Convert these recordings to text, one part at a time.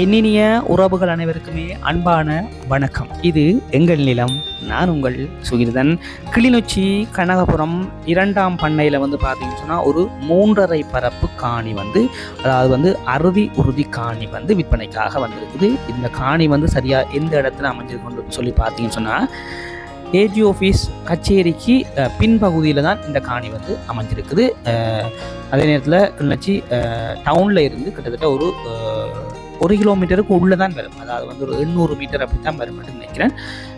என்னினிய உறவுகள் அனைவருக்குமே அன்பான வணக்கம். இது எங்கள் நிலம் நான் உங்கள் சுகிர்தன். கிளிநொச்சி கனகபுரம் இரண்டாம் பண்ணையில் வந்து பார்த்தீங்கன்னு சொன்னால் ஒரு மூன்றரை பரப்பு காணி வந்து அதாவது வந்து அறுதி உறுதி காணி வந்து விற்பனைக்காக வந்திருக்குது. இந்த காணி வந்து சரியாக எந்த இடத்துல அமைஞ்சிருக்குன்னு சொல்லி பார்த்தீங்கன்னு சொன்னால் ஏஜி ஆஃபீஸ் கச்சேரிக்கு பின்பகுதியில் தான் இந்த காணி வந்து அமைஞ்சிருக்குது. அதே நேரத்தில் கிளிநொச்சி டவுனில் இருந்து கிட்டத்தட்ட ஒரு ஒரு கிலோமீட்டருக்கு உள்ளே தான் வரும். அதாவது வந்து ஒரு எண்ணூறு மீட்டர் அப்படி தான் வரும் நினைக்கிறேன்.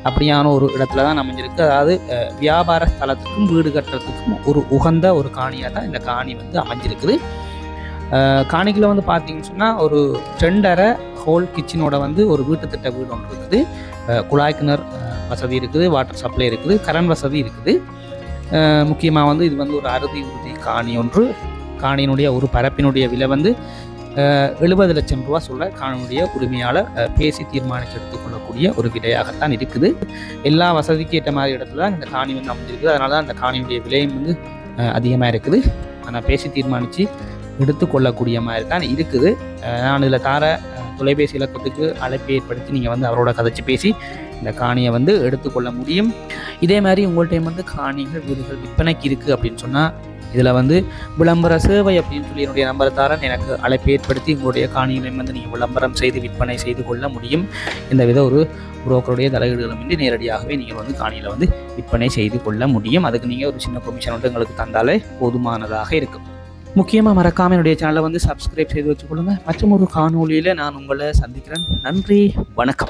அப்படியான ஒரு இடத்துல தான் அமைஞ்சிருக்கு. அதாவது வியாபார ஸ்தலத்துக்கும் வீடு கட்டுறதுக்கும் ஒரு உகந்த ஒரு காணியாக தான் இந்த காணி வந்து அமைஞ்சிருக்குது. அஹ், வந்து பார்த்தீங்கன்னு சொன்னால் ஒரு ரெண்டரை ஹோல் கிச்சனோட வந்து ஒரு வீட்டு திட்ட வீடு ஒன்று இருக்குது. அஹ், குழாய் கிணறு வசதி இருக்குது வாட்டர் சப்ளை இருக்குது கரண்ட் வசதி இருக்குது. முக்கியமாக வந்து இது வந்து ஒரு அறுதி உறுதி காணி ஒன்று. காணியினுடைய ஒரு பரப்பினுடைய விலை வந்து எழுபது லட்சம் ரூபா சொல்ல காணொலிய உரிமையாளர் பேசி தீர்மானித்து எடுத்துக்கொள்ளக்கூடிய ஒரு விலையாகத்தான் இருக்குது. எல்லா வசதிக்கு ஏற்ற மாதிரி இடத்துல தான் இந்த காணி வந்து அமைஞ்சிருக்குது. அதனால தான் அந்த காணியுடைய விலையும் வந்து அதிகமாக இருக்குது. ஆனால் பேசி தீர்மானித்து எடுத்துக்கொள்ளக்கூடிய மாதிரி தான் இருக்குது. நான் இதில் தார தொலைபேசி இலக்கத்துக்கு அழைப்பை ஏற்படுத்தி நீங்கள் வந்து அவரோட கதைச்சு பேசி இந்த காணியை வந்து எடுத்துக்கொள்ள முடியும். இதே மாதிரி உங்கள்கிட்ட வந்து காணிகள் வீடுகள் விற்பனைக்கு இருக்குது அப்படின்னு சொன்னால் இதில் வந்து விளம்பர சேவை அப்படின்னு சொல்லி என்னுடைய நம்பரை தாரன் எனக்கு அழைப்பு ஏற்படுத்தி உங்களுடைய காணிகளை வந்து நீங்கள் விளம்பரம் செய்து விற்பனை செய்து கொள்ள முடியும். இந்த வித ஒரு புரோக்கருடைய தலையீடுகளுமின்றி நேரடியாகவே நீங்கள் வந்து காணியில் வந்து விற்பனை செய்து கொள்ள முடியும். அதுக்கு நீங்கள் ஒரு சின்ன கொமிஷன் வந்து எங்களுக்கு தந்தாலே போதுமானதாக இருக்கும். முக்கியமாக மறக்காமல் என்னுடைய சேனலை வந்து சப்ஸ்கிரைப் செய்து வச்சுக்கொள்ளுங்க. மற்றும் ஒரு காணொளியில் நான் உங்களை சந்திக்கிறேன். நன்றி. வணக்கம்.